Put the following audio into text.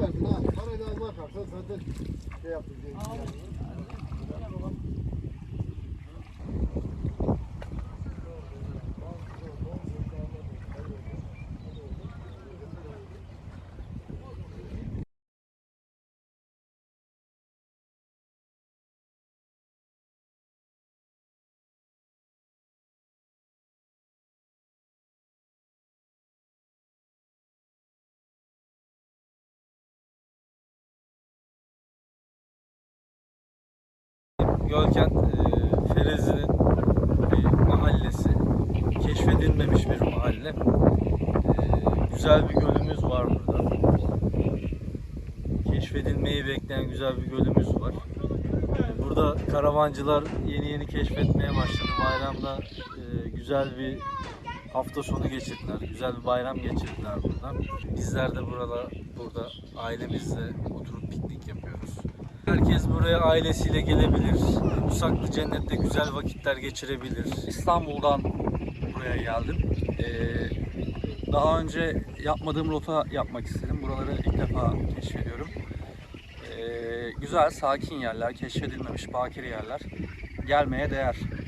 verdin ha. Parayla bakarsan zaten şey yaptın. Şey, Gölkent e, Ferezi'nin bir mahallesi. Keşfedilmemiş bir mahalle. E, güzel bir gölümüz var burada. Keşfedilmeyi bekleyen güzel bir gölümüz var. Burada karavancılar yeni yeni keşfetmeye başladı. Bayramda e, güzel bir hafta sonu geçirdiler. Güzel bir bayram geçirdiler burada. Bizler de burada, burada ailemizle oturup. Herkes buraya ailesiyle gelebilir. Bu saklı cennette güzel vakitler geçirebilir. İstanbul'dan buraya geldim. Ee, daha önce yapmadığım rota yapmak istedim. Buraları ilk defa keşfediyorum. Ee, güzel, sakin yerler, keşfedilmemiş bakir yerler. Gelmeye değer.